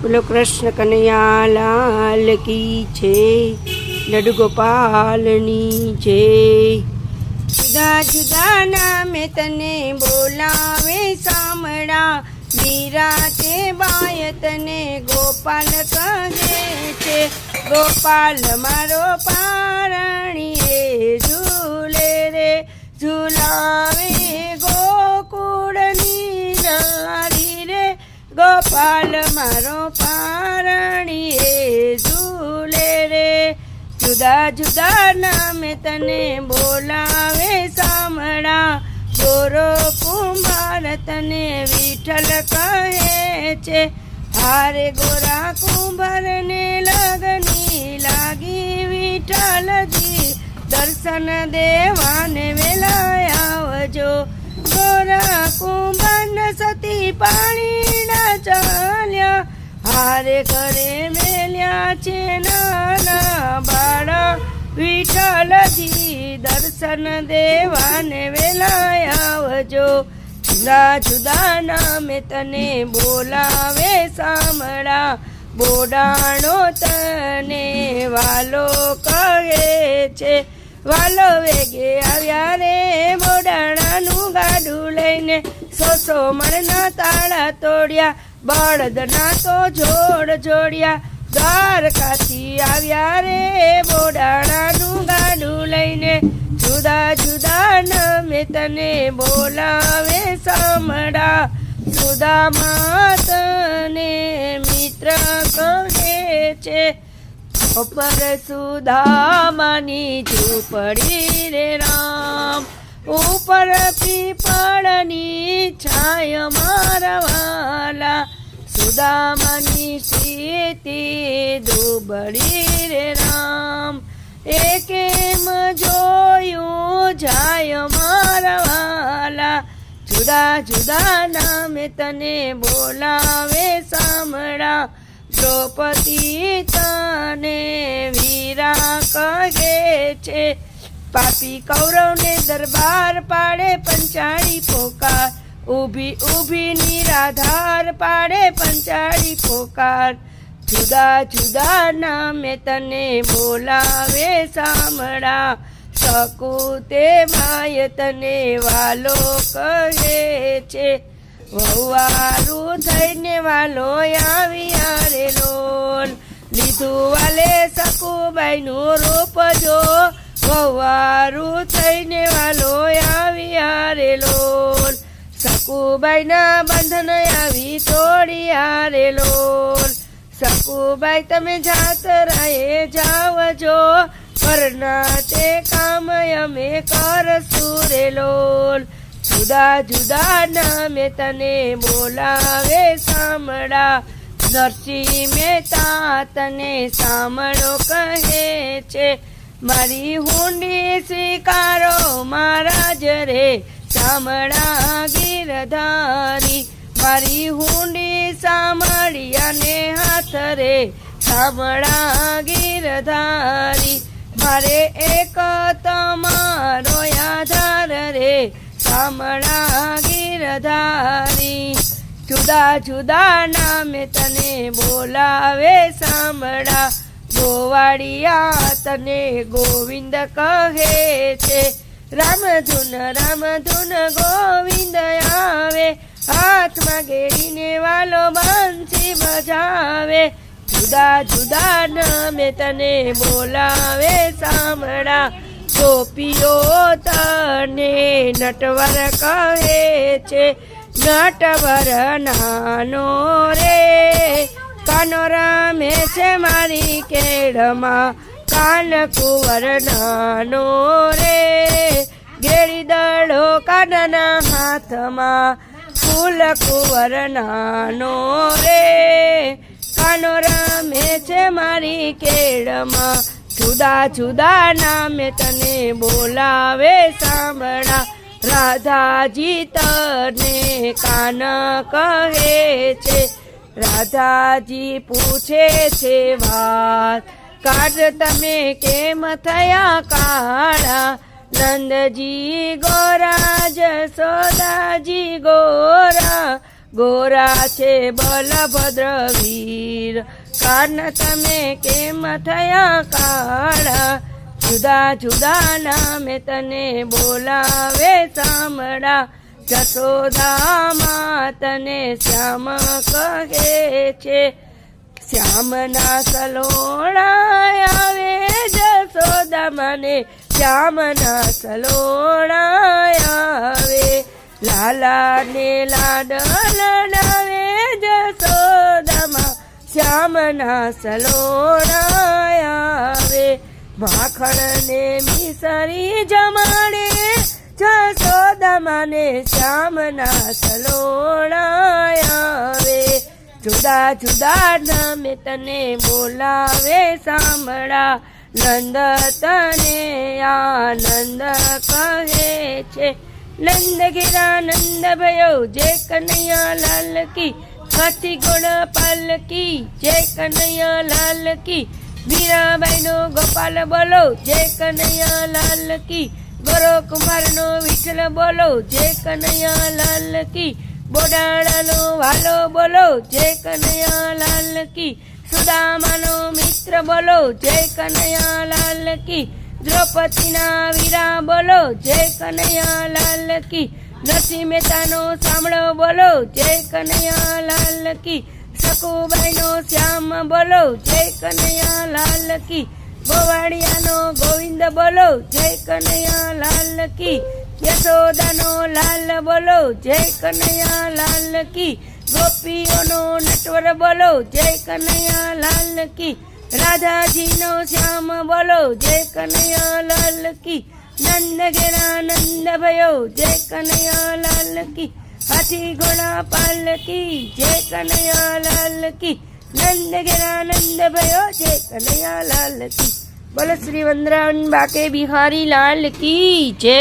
બોલો કૃષ્ણ કનૈયા, લાલ કી છે લડુ ગોપાલની છે જુદા જુદા નામે તને બોલાવે સામળા નિરાતે બાય તને ગોપાલ કહે છે. ગોપાલ મારો પારણીએ ઝૂલે રે, ઝૂલાવે ગોકુળની ગોપાલ, મારો પારણીએ ઝૂલે રે. જુદા જુદા નામે તને બોલાવે સામળા ગોરો કુમાર તને વિઠ્ઠલ કહે છે. હારે ગોરા કુંભરને લગની લાગી વિઠ્ઠલજી. દર્શન દેવાને વેલા આવજો. ગોરા કુંભર સતી ચાલ્યા હારે ઘરે મેલ્યા છે નાના બાળા. વિઠ્ઠલજી દર્શન દેવાને વેલા આવજો. જુદા જુદા નામે તને બોલાવે સામળા. બોડાણો તને વાલો કહે છે. વાલો વેગે આવ્યા રે બોડાણાનું ગાડું લઈને. સોસો મણના તાળા તોડ્યા. બળદના તો જોડ જોડ્યા દ્વારકાથી આવ્યા રે બોડાણાનું ગાડું લઈને. જુદા જુદા નામે તને બોલાવે સામળા જુદા માતને મિત્ર કહે છે. ઉપર સુદામાની ઝૂંપડી રે રામ. ઉપર પીપળની છાય મારવાલા સુદામની સ્થિતિ દુબળી રે રામ. એકેમ જોયું જાય મારવાલા? જુદા જુદા નામે તને બોલાવે સામળા દ્રૌપદી તને વીરા કહે છે પાપી કૌરવને દરબાર પાડે પંચાળી પોકાર. ઊભી ઊભી નિરાધાર પાડે પંચાળી પોકાર. જુદા જુદા નામે તને બોલાવે સામળા. સકુતે માય તને વાલો કહે છે. વહુવારું થઈને વાલો આવી આરે લોલ લીધું વાલે સકુબાઈનું રૂપ જો વહુવારું થઈને વાલો આવી રે લોલ. સકુબાઈના બંધન આવી તોડી રે લોલ. સકુબાઈ, તમે જાતરાએ જાવજો. પરના તે કામ અમે કરશું રે લોલ. જુદા જુદા નામે તને બોલાવે સામળા. નરસિંહ મહેતા તને સાંભળો કહે છે. મારી હુંડી સ્વીકારો મહારાજ રે, ચામડા ગીરધારી. મારી હુંડી સામળિયાને હાથ રે, ચામડા ગીરધારી. મારે એક તમારો આધાર રે, ચામડા ગીરધારી. જુદા જુદા નામે તને બોલાવે સામળા ગોવાળિયા તને ગોવિંદ કહે છે. રામધૂન રામધૂન ગોવિંદ આવે. હાથમાં ઘેરીને વાલો બાંસી બજાવે. જુદા જુદા નામે તને બોલાવે સાંભળા ગોપીઓ તને નટવર કહે છે. નટવર નાનો રે. કાનો રમે છે મારી કેળમાં. કાન કુંવર નાનો રે. ગેડી દડો કાનના હાથમાં. ફૂલ કુંવર નાનો રે. કાનો રમે છે મારી કેળમાં. જુદા જુદા નામે તને બોલાવે સાંભળા. રાધાજી તને કાન કહે છે. રાધાજી પૂછે છે વાત. કાઢ તમે કેમ થયા કાળા? નંદજી ગોરા જસોદાજી ગોરા. ગોરા છે બલભદ્ર વીર. કારણ તમે કેમ થયા કાળા? જુદા જુદા નામે તને બોલાવે સાંભળા. જશોદામાં તને શ્યામ કહે છે. શ્યામના સલોણા આવે જશોદા મને શ્યામના સલોણા આવે. લાલા ને લાડલ નાવે જશોદામાં. શ્યામના સલોણા આવે. માખણ ને મિસરી જમાડે જશોદા મને શ્યામના સલોણા આવે. જુદા જુદા નામે તને બોલાવે સાંભળા. નંદ તને આનંદ કહે છે. નંદ ઘેરા નંદ ભયો જે કનૈયા લાલ કી હાથી ઘોડા પાલકી, જે કનૈયા લાલ કી મીરાબાઈ નો ગોપાલ બોલો, જે કનૈયા લાલ કી ગોરો કુમાર નો વિઠ્ઠલ બોલો જય કનૈયા લાલ કી. બોડાણાનો વાલો બોલો જય કનૈયા લાલ કી. સુદામાનો મિત્ર બોલો જય કનૈયા લાલ કી. દ્રૌપદીના વીરા બોલો જય કનૈયા લાલ કી. નરસિંહ મહેતાનો સાંભળો બોલો જય કનૈયા લાલ કી. સકુબાઈનો શ્યામ બોલો જય કનૈયા લાલ કી. ગોવાળિયાનો ગોવિંદ બોલો, જય કનૈયા લાલ કી. યશોદાનો લાલ બોલો, જય કનૈયા લાલ કી. ગોપીઓનો નટવર બોલો, જય કનૈયા લાલ કી. રાધાજીનો શ્યામ બોલો, જય કનૈયા લાલ કી. નંદ ઘેરા નંદ ભયો જય કનૈયા લાલ કી. હાથી ઘોડા પાલકી જય કનૈયા લાલ કી. નંદ ઘેરા નંદ ભયો જય કનૈયા લાલ કી. બોલો શ્રી વંદરાવન બાકે બિહારી લાલ કી જય.